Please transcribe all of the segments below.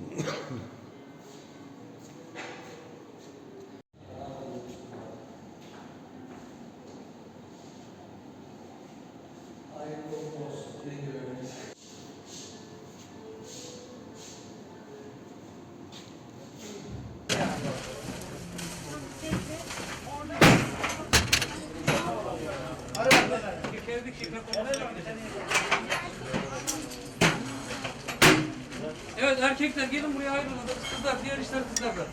Güzel. Evet erkekler gelin buraya ayrılın. Kızlar diğer işler kızlarda.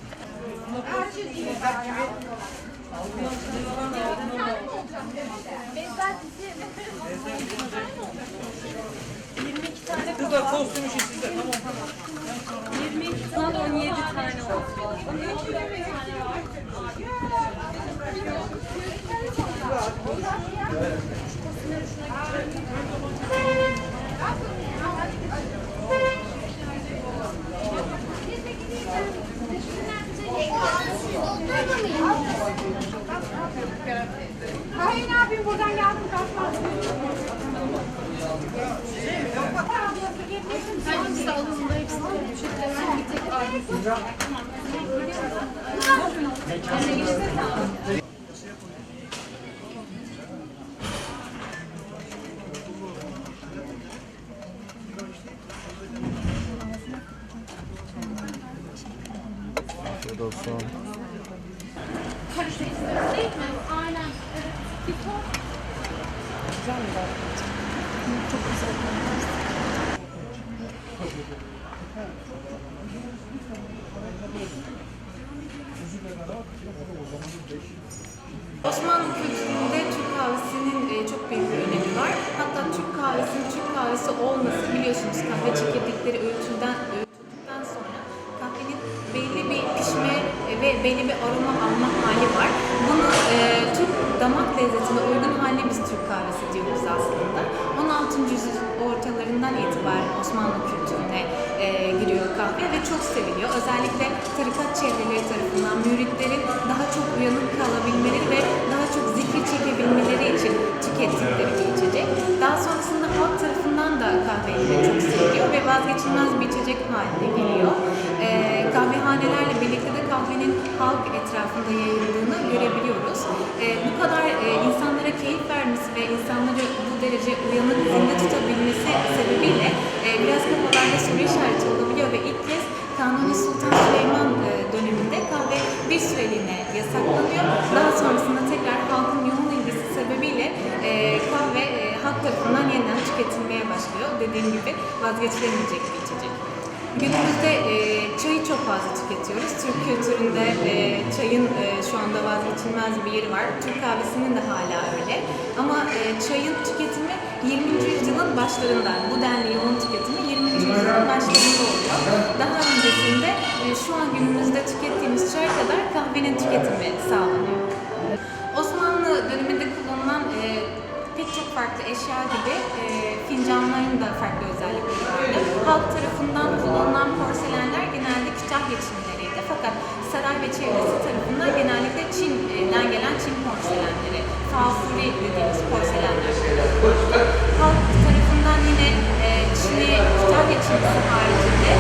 Kızlar kostüm işi sizde tamam. 22 tane 17 tane olsun. Hayır ne buradan poşetlerin bir tek ayrı. Olsun. Osmanlı kültüründe Türk kahvesinin e, çok büyük bir önemi var. Hatta Türk kahvesinin Türk kahvesi olması biliyorsunuz kahve çekirdekleri öğütüldükten, belli bir aroma alma hali var. Bunu e, Türk damak lezzetine uygun haline biz Türk kahvesi diyoruz aslında. 16. yüzyıl ortalarından itibaren Osmanlı kültürüne e, giriyor kahve ve çok seviliyor. Özellikle tarikat çevreleri tarafından müritlerin daha çok uyanık kalabilmeleri ve daha çok zikir çekebilmeleri için tükettikleri bir içecek. Daha sonrasında halk tarafından da kahve çok seviliyor vazgeçilmez bir içecek haline geliyor. E, kahvehanelerle birlikte de kahvenin halk etrafında yayıldığını görebiliyoruz. E, bu kadar e, insanlara keyif vermesi ve insanları bu derece uyanık zinde tutabilmesi sebebiyle e, biraz kafalarda soru işareti olabiliyor ve ilk kez Kanuni Sultan Süleyman e, döneminde kahve bir süreliğine yasaklanıyor. Daha sonrasında Dediğim gibi vazgeçilemeyecek bir içecek. Günümüzde e, çayı çok fazla tüketiyoruz. Türk kültüründe e, çayın e, şu anda vazgeçilmez bir yeri var. Türk kahvesinin de hala öyle. Ama e, çayın tüketimi 20. yüzyılın başlarından, bu denli yoğun tüketimi 20. yüzyılın başlarında oluyor. Daha öncesinde e, şu an günümüzde tükettiğimiz çay kadar kahvenin tüketimi sağlanıyor. Osmanlı döneminde kullanılan e, pek çok farklı eşya gibi e, fincanların da farklı özellikleri vardı. Halk tarafından kullanılan porselenler genelde Kütahya Çinleriydi. Fakat saray ve çevresi tarafından genellikle Çin'den gelen Çin porselenleri, fafuri dediğimiz porselenler. Halk tarafından yine e, Çin'i, Kütahya Çinisi haricinde